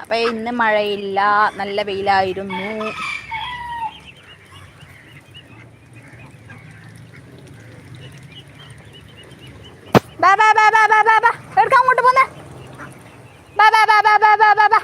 അപ്പൊ ഇന്ന് മഴയില്ല നല്ല വെയിലായിരുന്നു ബാബാ ബാബാ ബാബാ ബാബാ എടുക്കാൻ ബാ ബാബാ ബാബാ അങ്ങോട്ട് ബാബാ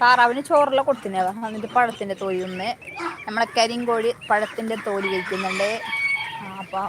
താറാവിന് ചോറെല്ലാം കൊടുത്തിനവ എന്നിട്ട് പഴത്തിന്റെ തോലി ഒന്ന് നമ്മളെ കരിങ്കോഴി പഴത്തിന്റെ തോലി കഴിക്കുന്നുണ്ട്. അപ്പം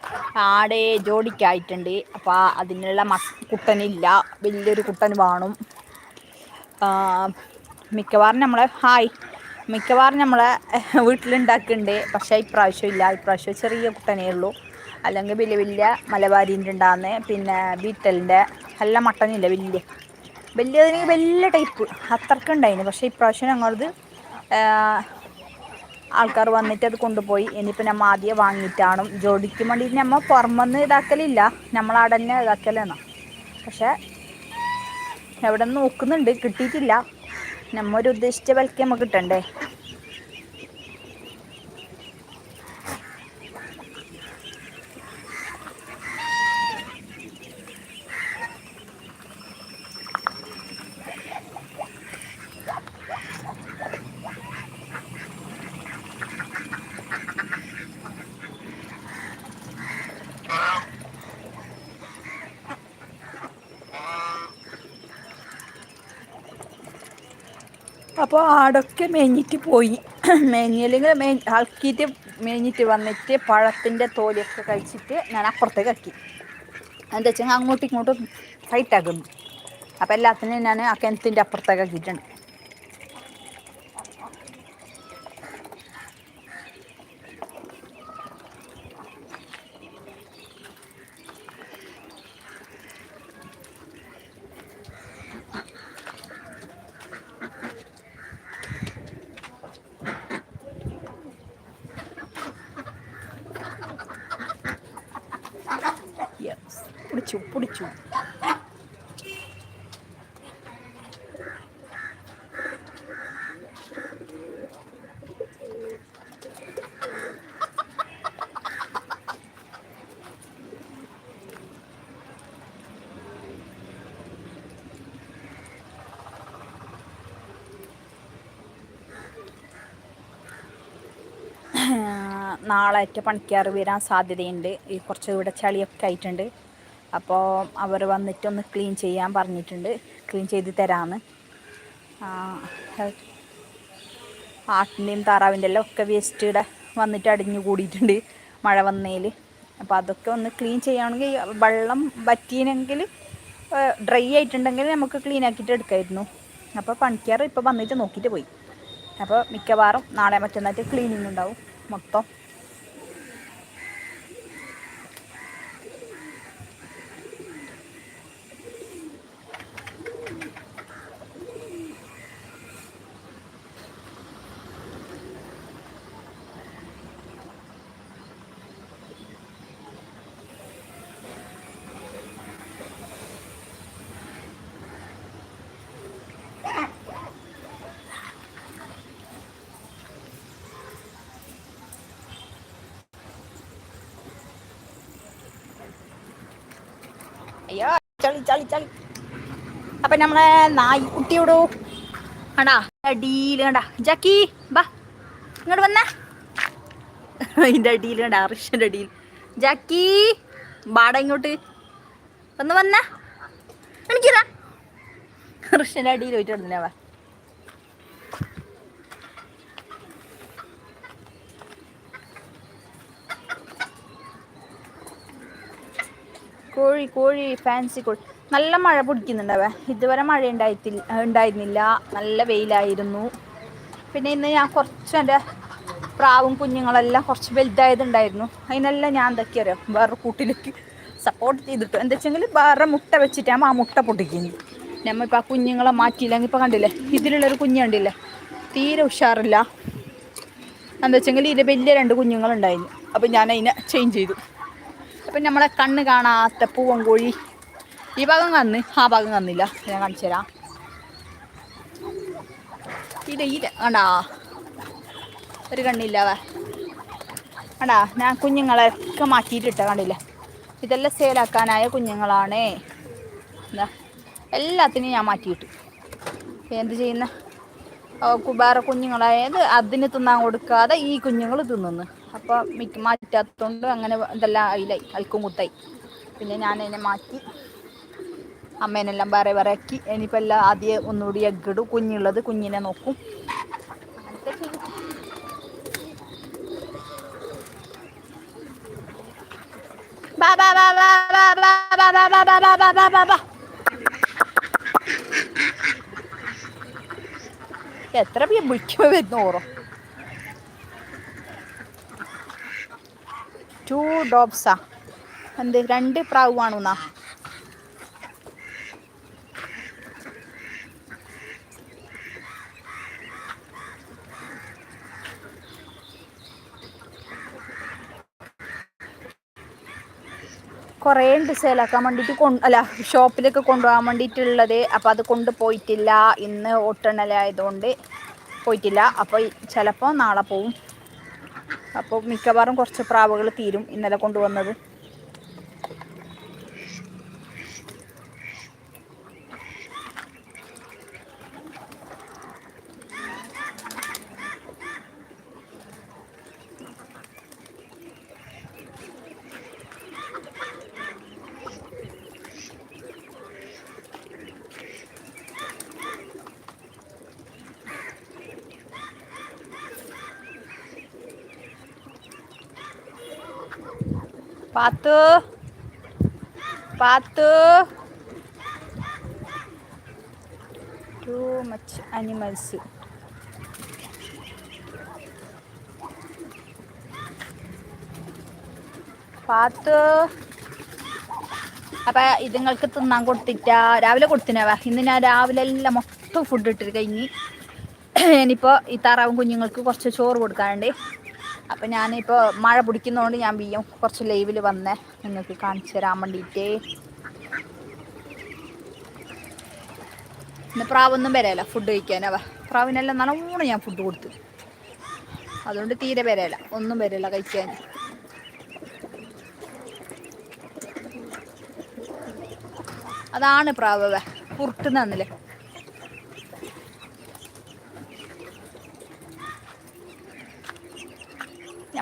ആട് ജോഡിക്കായിട്ടുണ്ട്. അപ്പോൾ അതിനുള്ള മസ് കുട്ടനില്ല. വലിയൊരു കുട്ടൻ വേണം. മിക്കവാറും നമ്മളെ ഹായ്. മിക്കവാറും നമ്മളെ വീട്ടിലുണ്ടാക്കുന്നുണ്ട് പക്ഷേ ഇപ്രാവശ്യം ഇല്ല. ഇപ്രാവശ്യം ചെറിയ കുട്ടനേ ഉള്ളൂ. അല്ലെങ്കിൽ വലിയ വലിയ മലബാരീന്റെ ഉണ്ടാകുന്ന പിന്നെ ബീറ്റലിന്റെ നല്ല മട്ടനില്ല വലിയ. വലിയതിന് വലിയ ടൈപ്പ്. അത്രക്കുണ്ടായിന്. പക്ഷേ ഇപ്രാവശ്യം ഞങ്ങളത് ആൾക്കാർ വന്നിട്ട് അത് കൊണ്ടുപോയി. ഇനിയിപ്പോൾ നമ്മൾ ആദ്യം വാങ്ങിയിട്ടാണ്. ജോഡിക്ക് വേണ്ടിയിട്ട് നമ്മൾ പുറമെന്ന് ഇതാക്കലില്ല. നമ്മളവിടെ തന്നെ ഇതാക്കലാണ്. പക്ഷേ എവിടെ നിന്ന് നോക്കുന്നുണ്ട്. കിട്ടിയിട്ടില്ല. നമ്മ ഒരു ഉദ്ദേശിച്ച വിലക്ക് നമുക്ക് കിട്ടണ്ടേ? അപ്പോൾ ആടൊക്കെ മേഞ്ഞിട്ട് പോയി. മേഞ്ഞില്ലെങ്കിൽ മേ അളക്കിയിട്ട് മേഞ്ഞിട്ട് വന്നിട്ട് പഴത്തിന്റെ തോലൊക്കെ കഴിച്ചിട്ട് ഞാൻ അപ്പുറത്തേക്ക് ആക്കി എന്താ വെച്ചാൽ അങ്ങോട്ടും ഇങ്ങോട്ടും ഫൈറ്റ് ആക്കുന്നു. അപ്പോൾ എല്ലാത്തിനും ഞാൻ ആ കിണറ്റിന്റെ അപ്പുറത്തേക്ക് ആക്കിയിട്ടുണ്ട് പിടിച്ചു പിടിച്ചു. ഒറ്റ പണിക്കാർ വരാൻ സാധ്യതയുണ്ട്. ഈ കുറച്ച് ഇവിടെ ചളിയൊക്കെ ആയിട്ടുണ്ട്. അപ്പോൾ അവർ വന്നിട്ടൊന്ന് ക്ലീൻ ചെയ്യാൻ പറഞ്ഞിട്ടുണ്ട്. ക്ലീൻ ചെയ്ത് തരാമെന്ന് ആട്ടിന്റെയും താറാവിന്റെ എല്ലാം ഒക്കെ വേസ്റ്റ് ഇവിടെ വന്നിട്ട് അടിഞ്ഞു കൂടിയിട്ടുണ്ട് മഴ വന്നതിൽ അപ്പോൾ അതൊക്കെ ഒന്ന് ക്ലീൻ ചെയ്യുകയാണെങ്കിൽ വെള്ളം വറ്റീനെങ്കിൽ ഡ്രൈ ആയിട്ടുണ്ടെങ്കിൽ നമുക്ക് ക്ലീൻ ആക്കിയിട്ട് എടുക്കായിരുന്നു. അപ്പോൾ പണിക്കാർ ഇപ്പോൾ വന്നിട്ട് നോക്കിയിട്ട് പോയി. അപ്പോൾ മിക്കവാറും നാളെ മറ്റന്നായിട്ട് ക്ലീനിങ് ഉണ്ടാവും മൊത്തം. അയ്യോ ചളി ചളി ചളി. അപ്പൊ നമ്മളെ നായി നായ്ക്കുട്ടിയോടോ കണ്ടാ അടിയിൽ കണ്ടാ. ജാക്കി ബാ. ഇങ്ങോട്ട് വന്ന. അതിന്റെ അടിയിൽ കണ്ടാ അറിഷന്റെ അടിയിൽ ജാക്കി ബാട ഇങ്ങോട്ട്. ഒന്ന് വന്ന. എനിക്കിതാ. ഋഷന്റെ അടിയിൽ പോയിട്ട് വന്നിനാവാ കോഴി കോഴി ഫാൻസി കോഴി. നല്ല മഴ പിടിക്കുന്നുണ്ടാവേ. ഇതുവരെ മഴ ഉണ്ടായിട്ടില്ല ഉണ്ടായിരുന്നില്ല. നല്ല വെയിലായിരുന്നു. പിന്നെ ഇന്ന് ഞാൻ കുറച്ച് എന്റെ പ്രാവും കുഞ്ഞുങ്ങളെല്ലാം കുറച്ച് വലുതായതുണ്ടായിരുന്നു. അതിനെല്ലാം ഞാൻ എന്തൊക്കെ അറിയാം? വേറെ കൂട്ടിലേക്ക് സപ്പോർട്ട് ചെയ്തിട്ടു. എന്താ വെച്ചെങ്കിൽ വേറെ മുട്ട വെച്ചിട്ടാകുമ്പോൾ ആ മുട്ട പൊട്ടിക്കുന്നു നമ്മളിപ്പോൾ ആ കുഞ്ഞുങ്ങളെ മാറ്റിയില്ലെങ്കിൽ ഇപ്പോൾ കണ്ടില്ലേ? ഇതിലുള്ളൊരു കുഞ്ഞ് കണ്ടില്ലേ? തീരെ ഉഷാറില്ല. എന്താ വെച്ചെങ്കിൽ ഇതിൽ വലിയ രണ്ട് കുഞ്ഞുങ്ങളുണ്ടായിരുന്നു. അപ്പോൾ ഞാൻ അതിനെ ചേഞ്ച് ചെയ്തു. അപ്പം നമ്മളെ കണ്ണ് കാണാത്ത പൂവൻ കോഴി. ഈ ഭാഗം കന്ന് ആ ഭാഗം കന്നില്ല ഞാൻ കാണിച്ചു തരാം. ഇല്ല ഇല്ല കണ്ടാ? ഒരു കണ്ണില്ലാവേ കണ്ടാ? ഞാൻ കുഞ്ഞുങ്ങളെ കുഞ്ഞുങ്ങളെയൊക്കെ മാറ്റിയിട്ടിട്ട കണ്ടില്ല? ഇതെല്ലാം സെയിലാക്കാനായ കുഞ്ഞുങ്ങളാണേ. എന്താ? എല്ലാത്തിനെയും ഞാൻ മാറ്റിയിട്ടു. എന്ത് ചെയ്യുന്ന? വേറെ കുഞ്ഞുങ്ങളായത് അതിന് തിന്നാൻ കൊടുക്കാതെ ഈ കുഞ്ഞുങ്ങൾ തിന്നുന്നു അപ്പോൾ മിക്ക മാറ്റാത്തതുകൊണ്ട് അങ്ങനെ ഇതെല്ലാം അതിലായി അൽക്കും കുത്തായി പിന്നെ ഞാൻ അതിനെ മാറ്റി അമ്മേനെല്ലാം വേറെ വേറെ ആക്കി ഇനിയിപ്പോൾ എല്ലാം ആദ്യം ഒന്നുകൂടി എഗ്ഗിടും കുഞ്ഞുള്ളത് കുഞ്ഞിനെ നോക്കും ബാബാ ബാബാ ബാ ബാ ബാ ബാ ബാ ബാ ബാ ബാ ബാ ബാ ബാ ബാ ബാ ബാ എത്ര പേര് വിളിക്കുമ്പോൾ വരുന്നു ഓറോ? ടു ഡോബ്സാ എന്ത്? രണ്ട് പ്രാവ് കുറേ ഉണ്ട് സെയിലാക്കാൻ വേണ്ടിയിട്ട് കൊണ്ട് അല്ല ഷോപ്പിലേക്ക് കൊണ്ടുപോകാൻ വേണ്ടിയിട്ടുള്ളത്. അപ്പോൾ അത് കൊണ്ടുപോയിട്ടില്ല. ഇന്ന് ഒട്ടണലായതുകൊണ്ട് പോയിട്ടില്ല. അപ്പോൾ ചിലപ്പോൾ നാളെ പോവും. അപ്പോൾ മിക്കവാറും കുറച്ച് പ്രാവുകൾ തീരും ഇന്നലെ കൊണ്ടുവന്നത്. Pathu. Pathu. Too much animals Pathu. അപ്പം ഇതുങ്ങൾക്ക് തിന്നാൻ കൊടുത്തിട്ടാ? രാവിലെ കൊടുത്തിനാവാ ഇന്ന് ഞാൻ രാവിലെ എല്ലാം മൊത്തം ഫുഡ് ഇട്ടിട്ട് കഴിഞ്ഞ് ഇനിയിപ്പോൾ ഈ താറാവും കുഞ്ഞുങ്ങൾക്ക് കുറച്ച് ചോറ് കൊടുക്കാനുണ്ട്. അപ്പം ഞാനിപ്പോൾ മഴ പിടിക്കുന്നതുകൊണ്ട് ഞാൻ ബിയ്യം കുറച്ച് ലൈവിൽ വന്നേ. നിങ്ങൾക്ക് കാണിച്ചു തരാൻ വേണ്ടിയിട്ട് ഇന്ന് പ്രാവൊന്നും വരയല്ല ഫുഡ് കഴിക്കാനവ പ്രാവിനെല്ലാം നല്ലോണം ഞാൻ ഫുഡ് കൊടുത്തു. അതുകൊണ്ട് തീരെ വരയല്ല ഒന്നും വരയില്ല കഴിക്കാൻ അതാണ് പ്രാവ് കുറുട്ടുന്നില്ലേ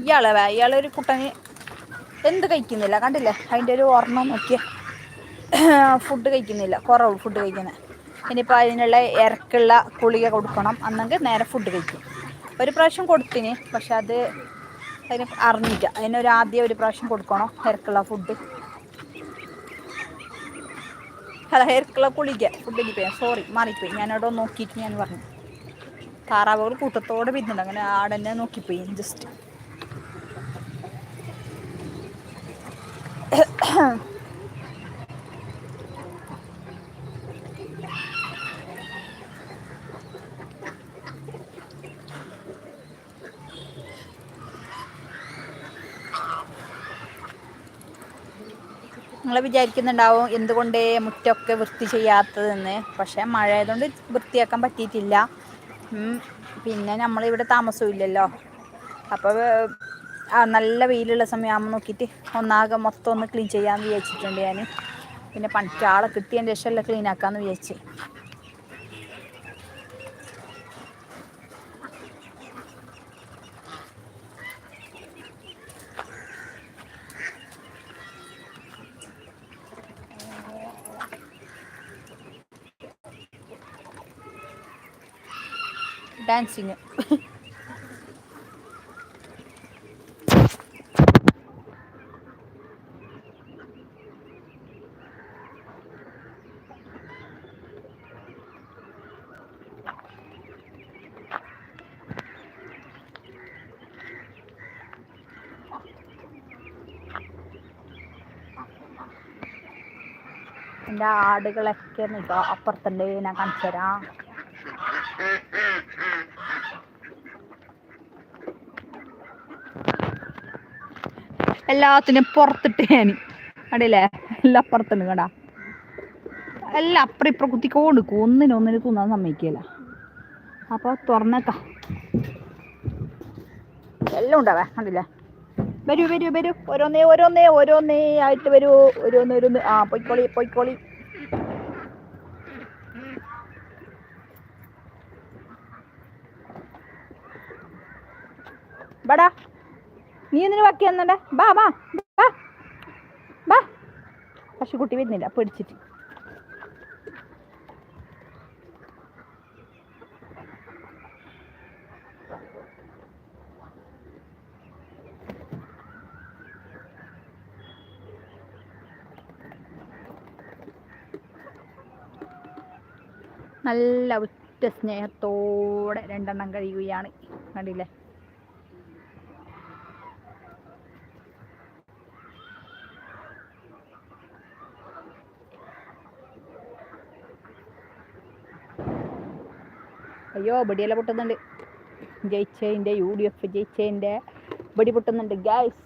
ഇയാളെ വേ ഇയാളൊരു കുട്ടന് എന്ത് കഴിക്കുന്നില്ല. കണ്ടില്ലേ? അതിന്റെ ഒരു ഓർമ്മ നോക്കിയ. ഫുഡ് കഴിക്കുന്നില്ല. കുറവ് ഫുഡ് കഴിക്കുന്നത് ഇനിയിപ്പോൾ അതിനുള്ള ഇറക്കുള്ള കുളിക കൊടുക്കണം. അന്നെങ്കിൽ നേരെ ഫുഡ് കഴിക്കും. ഒരു പ്രാവശ്യം കൊടുത്തിന് പക്ഷെ അത് അതിന് അറിഞ്ഞില്ല. അതിനൊരു ആദ്യം ഒരു പ്രാവശ്യം കൊടുക്കണം? ഇറക്കുള്ള ഫുഡ്. അല്ല ഇറക്കുള്ള കുളിക്ക ഫുഡ് കഴിപ്പോയി സോറി മാറിപ്പോയി. ഞാനവിടെ നോക്കിയിട്ട് ഞാൻ പറഞ്ഞു. താറാവുകൾ കൂട്ടത്തോടെ പിന്നുണ്ട് അങ്ങനെ ആടന്നെ നോക്കിപ്പോയി. ജസ്റ്റ് നിങ്ങൾ വിചാരിക്കുന്നുണ്ടാവും എന്തുകൊണ്ട് മുറ്റമൊക്കെ വൃത്തി ചെയ്യാത്തതെന്ന്. പക്ഷേ മഴ ആയതുകൊണ്ട് വൃത്തിയാക്കാൻ പറ്റിയിട്ടില്ല. പിന്നെ നമ്മളിവിടെ താമസമില്ലല്ലോ അപ്പോൾ നല്ല വെയിലുള്ള സമയമാകുമ്പോൾ നോക്കിയിട്ട് ഒന്നാകെ മൊത്തം ഒന്ന് ക്ലീൻ ചെയ്യാമെന്ന് വിചാരിച്ചിട്ടുണ്ട് ഞാൻ പിന്നെ പണിക്കാളെ കിട്ടിയതിന്റെ ശേഷമല്ല ക്ലീൻ ആക്കാമെന്ന് വിചാരിച്ച്. ഡാൻസിങ് എന്റെ ആടുകളൊക്കെ നിൽക്കുക അപ്പുറത്തുണ്ട് ഞാൻ കാണിച്ചു തരാം. എല്ലാത്തിനും പുറത്തിട്ട് ഞാൻ അടിയില്ലേ എല്ലാം അപ്പുറത്തുണ്ട് കേടാ എല്ലാം അപ്പുറം ഇപ്പുറം കുത്തിക്കോണ്ട് നിൽക്കും ഒന്നിനും ഒന്നിനും തിന്നാൻ സമ്മതിക്കില്ല. അപ്പോൾ തുറന്നേക്കാം. എല്ലാം ഉണ്ടാവേ കണ്ടില്ലേ? വരൂ വരൂ വരൂ. ഓരോന്നേ ഓരോന്നേ ഓരോന്നേ ആയിട്ട് വരൂ. ഓരോന്ന് ഓരോന്ന്. ആ പൊയ്ക്കോളി പൊയ്ക്കോളി. ബടാ നീ എന്തിനു ബാക്കി വന്നണ്ടേ ബാ ബാ ബാ ബാ കുട്ടി വരുന്നില്ല പിടിച്ചിട്ട്. നല്ല ഉറ്റ സ്നേഹത്തോടെ രണ്ടെണ്ണം കഴിയുകയാണ്. കണ്ടില്ലേ? അയ്യോ ബടിയെല്ലാം പൊട്ടുന്നുണ്ട്. ജയിച്ചതിന്റെ യു ഡി എഫ് ജയിച്ചതിന്റെ ബടി പൊട്ടുന്നുണ്ട് ഗ്യാസ്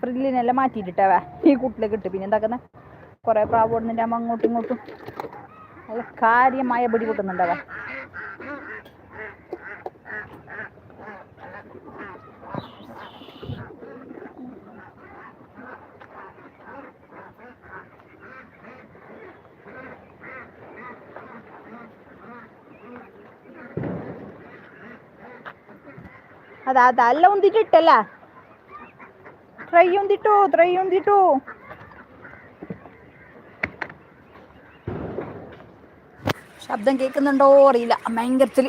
ഫ്രില്ലിനെല്ലാം മാറ്റിയിട്ടിട്ടവ ഈ കൂട്ടിലേക്ക് ഇട്ട്. പിന്നെ എന്താക്കുന്ന? കുറേ പ്രാവ് ഓടുന്നുണ്ട്. അമ്മ അങ്ങോട്ടും ഇങ്ങോട്ടും. നല്ല കാര്യമായ ബടി പൊട്ടുന്നുണ്ടവ അതാ അല്ല ഉന്തിട്ടിട്ടല്ല ട്രൈ ഉന്തിട്ടു ട്രൈ ഉന്തിട്ടു ശബ്ദം കേൾക്കുന്നുണ്ടോ അറിയില്ല. ഭയങ്കരത്തിൽ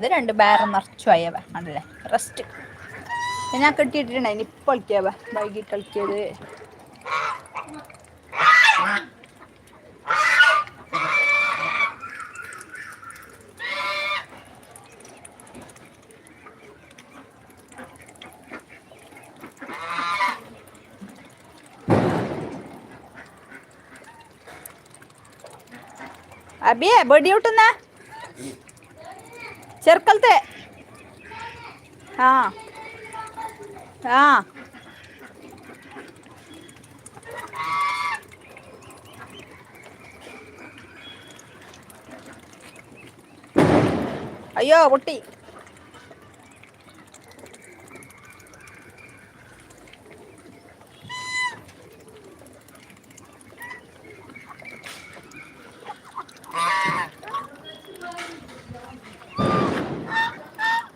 ഇത് രണ്ട് ബാറ് നിറച്ചു അയവ കണ്ടില്ലേ റെസ്റ്റ് ഞാൻ കെട്ടിയിട്ടിട്ടുണ്ടായി ഇപ്പം കളിക്കാവ. വൈകിട്ട് കളിക്കിയത് അബിയെ ബഡി చెరకలతే అయ్యో ఒట్టి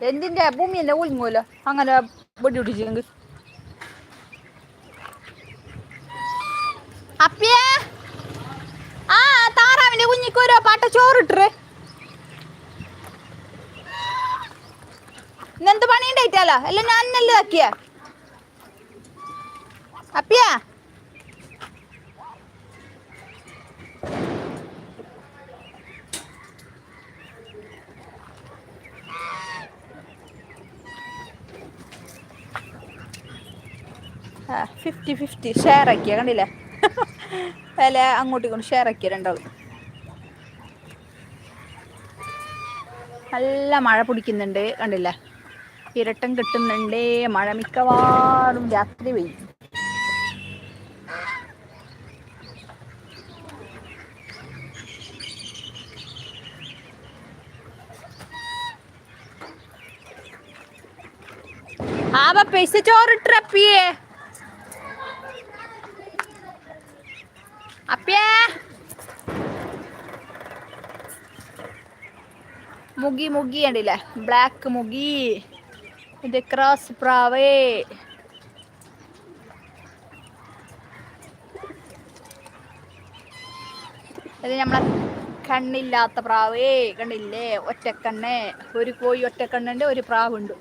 എന്തിന്റെ ഭൂമി ഒഴുങ്ങൂല അങ്ങനെ വെടി പിടിച്ചെങ്കിൽ അപ്പിയേ. ആ താറാവിന്റെ കുഞ്ഞിക്ക് പാട്ട ചോറിട്ടേ ഇന്നെന്ത് പണി അല്ല ഞാൻ എന്നല്ലേ ഇതാക്കിയ അപ്പിയാ ഫിഫ്റ്റി ഫിഫ്റ്റി ഷെയർ ആക്കിയ കണ്ടില്ലേ? വില അങ്ങോട്ടും ഇങ്ങോട്ടും ഷെയർ ആക്കിയ രണ്ടാളും നല്ല മഴ പിടിക്കുന്നുണ്ട് കണ്ടില്ലേ? ഇരട്ടം കിട്ടുന്നുണ്ട് മഴ മിക്കവാറും രാത്രി പെയ്യും. ആ പൈസ ചോറിട്ടപ്പിയേ അപ്പിയേ. മുഗി മുഗി ഉണ്ടല്ലേ ബ്ലാക്ക് മുഗി. ഇത് ക്രോസ് പ്രാവേ. ഇത് നമ്മളെ കണ്ണില്ലാത്ത പ്രാവേ. കണ്ടില്ലേ? ഒറ്റക്കണ്ണേ. ഒരു കോഴി ഒറ്റക്കണ്ണുണ്ട് ഒരു പ്രാവുണ്ട്.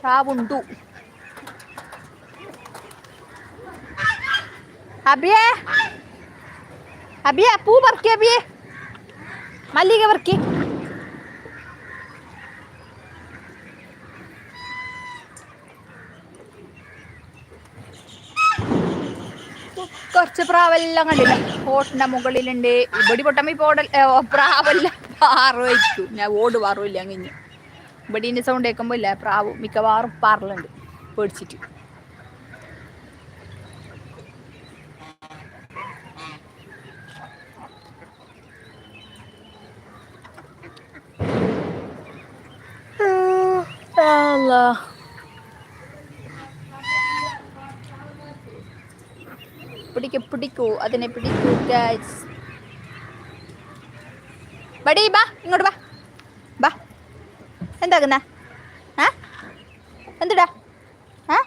പ്രാവുണ്ടു. അബിയേ. അബിയ പൂ പറക്കി അബിയെ. മല്ലിക പറക്കി. കുറച്ച് പ്രാവെല്ലാം കണ്ടില്ല? ഓട്ടിന്റെ മുകളിലുണ്ട്. ഇവിടെ പൊട്ടമ്മ പോടൽ ഓടൽ പ്രാവല്ല പാറ ഞാൻ ഓട് പാറില്ല അങ്ങനെ ഇവിടീന്റെ സൗണ്ട് കേൾക്കുമ്പോൾ ഇല്ല പ്രാവ് മിക്കവാറും പാറലുണ്ട്. പേടിച്ചിട്ട്. Allah. പിടിക്കൂ പിടിക്കൂ അതിനെ പിടിക്കൂ ഗൈസ് ബടി ബാ ഇങ്ങോട്ട് ബാ ബാ എന്താക്കുന്ന ആ എന്തിടാ? ആ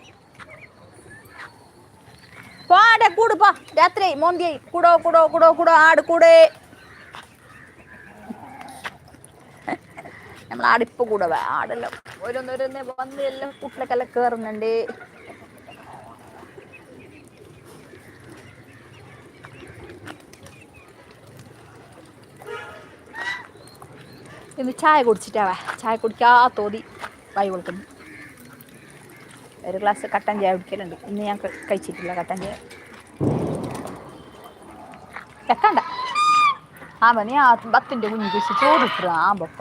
പോടെ കൂട് പോ. രാത്രി മോന്തിയായി കൂടോ കൂടോ കൂടോ കൂടോ ആട് കൂടെ. നമ്മൾ ആടിപ്പ് കൂടെ ആടെല്ലാം. ഓരോന്നോരോന്ന് വന്ന് എല്ലാം കുട്ടിലൊക്കെ കയറുന്നുണ്ട് ഇന്ന് ചായ കുടിച്ചിട്ടാവാ ചായ കുടിക്കാ തോതി വായി കൊടുക്കുന്നു. ഒരു ഗ്ലാസ് കട്ടൻ ചായ കുടിക്കലുണ്ട്. ഇന്ന് ഞാൻ കഴിച്ചിട്ടില്ല കട്ടൻ ചായ. വെക്കണ്ട. ആ മതി. ആ ബത്തിന്റെ കുഞ്ഞു കുഴിച്ച് ചോറിട്ടു ആ ബപ്പ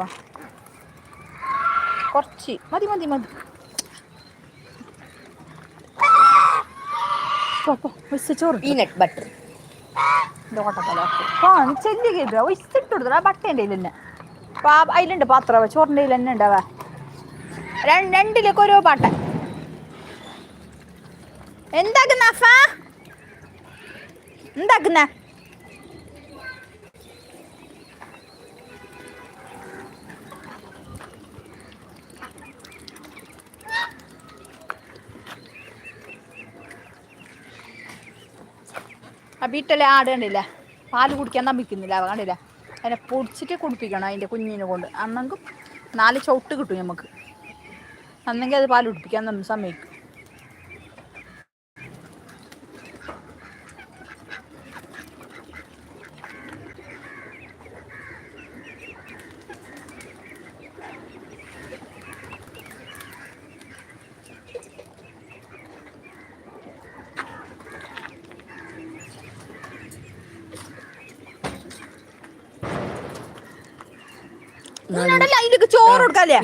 കുറച്ച്. മതി മതി മതി. പീനട്ട് ബട്ടർ ഒഴിച്ചിട്ട് ബട്ടേന്റെ കയ്യിൽ തന്നെ അതിലുണ്ട് പാത്രവ ചോറിന്റെ കയ്യിൽ തന്നെ ഉണ്ടാവാ രണ്ട് രണ്ടിലേക്ക് ഓരോ പാട്ട. എന്താക്കുന്ന അഫ? എന്താക്കുന്ന വീട്ടിലെ ആട് കണ്ടില്ല? പാൽ കുടിക്കാൻ നമ്പിക്കുന്നില്ല അവ കണ്ടില്ല? അതിനെ പൊടിച്ചിട്ട് കുടിപ്പിക്കണം അതിന്റെ കുഞ്ഞിനെ കൊണ്ട്. അന്നെങ്കിൽ നാല് ചവിട്ട് കിട്ടും നമുക്ക് അന്നെങ്കിൽ അത് പാൽ കുടിപ്പിക്കാൻ നമ്മൾ സമ്മതിക്കും അതിലേക്ക് ചോറ് കൊടുക്കാല്ലേ?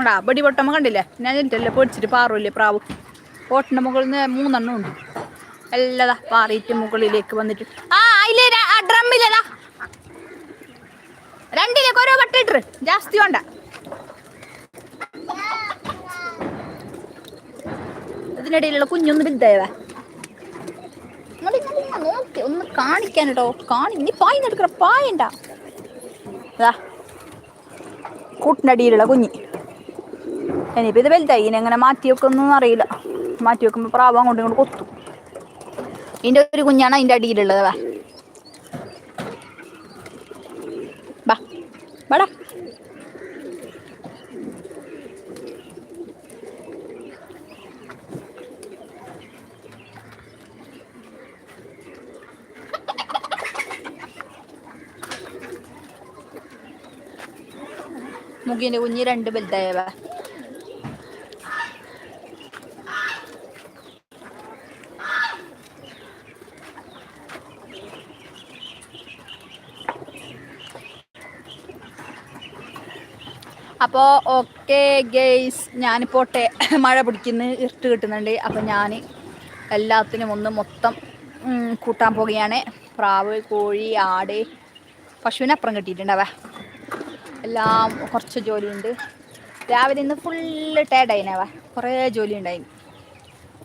എടാ ബടി പൊട്ടമ്മ കണ്ടില്ലേ? ഞാൻ എന്നിട്ടല്ലേ പൊടിച്ചിട്ട് പാറില്ലേ പ്രാവ്? ഓട്ടിന്റെ മുകളിൽ നിന്ന് മൂന്നെണ്ണം ഉണ്ട്. എല്ലാതാ പാറിയിട്ട് മുകളിലേക്ക് വന്നിട്ട്. ആ അതിലേ ഡ്രമ്മില്ലതാ രണ്ടിലേക്ക് ഓരോ കട്ടിട്ട് ജാസ്തി വേണ്ട. ഇതിനിടയിലുള്ള കുഞ്ഞൊന്ന് നോക്ക്. ഒന്ന് കാണിക്കാൻ കേട്ടോ കാണി നീ പായ എടുക്കണ പായണ്ട. അതാ കൂട്ടിനടിയിലുള്ള കുഞ്ഞി. ഇനിയിപ്പോൾ ഇത് വലുതായി. ഇനി എങ്ങനെ മാറ്റി വെക്കൊന്നും അറിയില്ല. മാറ്റി വെക്കുമ്പോൾ പ്രാവ് അങ്ങോട്ടും ഇങ്ങോട്ട് കൊത്തും. ഇതിന്റെ ഒരു കുഞ്ഞാണ് അതിന്റെ അടിയിലുള്ളത് മുഖിന്റെ കുഞ്ഞ് രണ്ട് വലുതായവ. അപ്പോൾ ഓക്കെ ഗെയ്സ് ഞാനിപ്പോട്ടെ മഴ പിടിക്കുന്ന ഇട്ട് കിട്ടുന്നുണ്ട്. അപ്പൊ ഞാൻ എല്ലാത്തിനും ഒന്ന് മൊത്തം കൂട്ടാൻ പോകുകയാണ് പ്രാവ് കോഴി ആട് പശുവിനപ്പുറം കിട്ടിയിട്ടുണ്ടാവേ. എല്ലാം കുറച്ച് ജോലിയുണ്ട്. രാവിലെ ഇന്ന് ഫുള്ള് ടേഡായിനവ കുറേ ജോലി ഉണ്ടായി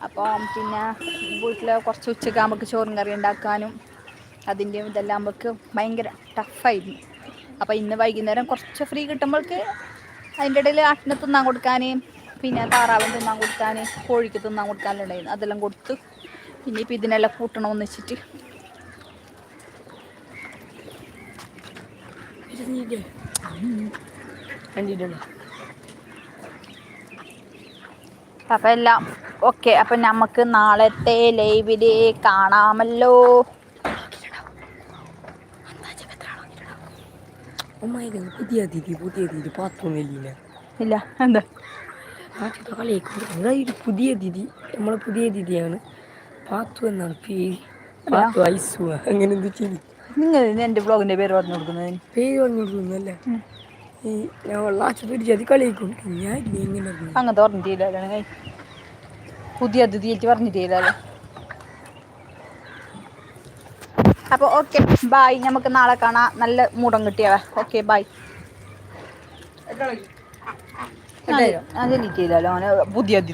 അപ്പം പിന്നെ വീട്ടിൽ കുറച്ച് ഉച്ചയ്ക്ക് നമുക്ക് ചോറും കറി ഉണ്ടാക്കാനും അതിന്റെയും ഇതെല്ലാം നമുക്ക് ഭയങ്കര ടഫായിരുന്നു അപ്പോൾ ഇന്ന് വൈകുന്നേരം കുറച്ച് ഫ്രീ കിട്ടുമ്പോൾക്ക് അതിന്റെ ഇടയിൽ ആട്ടിന് തിന്നാൻ കൊടുക്കാൻ പിന്നെ താറാവിന് തിന്നാൻ കൊടുക്കാൻ കോഴിക്ക് തിന്നാൻ കൊടുക്കാനുണ്ടായിരുന്നു അതെല്ലാം കൊടുത്ത് പിന്നെ ഇപ്പം ഇതിനെല്ലാം കൂട്ടണമെന്ന് വെച്ചിട്ട്. കണ്ടിട്ടുണ്ടോ? അപ്പം എല്ലാം ഓക്കെ അപ്പം നമുക്ക് നാളത്തെ ലൈവിൽ കാണാമല്ലോ. പുതിയ അതിഥി പുതിയ അതിഥി പാത്തൊന്നുമില്ല ഇല്ല എന്താ? അതായത് പുതിയ അതിഥി നമ്മളെ പുതിയ അതിഥിയാണ് പാത്തു എന്നാണ് പേര്. പാത്തു ഐസു അങ്ങനെ എന്ത് ചെയ്തു. നിങ്ങൾ എന്റെ ബ്ലോഗിന്റെ പേര് പറഞ്ഞു കൊടുക്കുന്നത് പേര് പറഞ്ഞു കൊടുക്കുന്നല്ലേ ഈ ഞാൻ വെള്ളാച്ച പിടിച്ച് അത് കളിക്കും ഞാൻ ഇങ്ങനെ? അങ്ങനത്തെ പറഞ്ഞിട്ടില്ല പുതിയ അതിഥിയായിട്ട് പറഞ്ഞിട്ടില്ലല്ലോ അപ്പോൾ ഓക്കെ ബായ് നമുക്ക് നാളെ കാണാം. നല്ല മൂടം കിട്ടിയവ. ഓക്കെ ബായ് അതെനിക്കില്ലല്ലോ അങ്ങനെ പുതിയ അതിഥി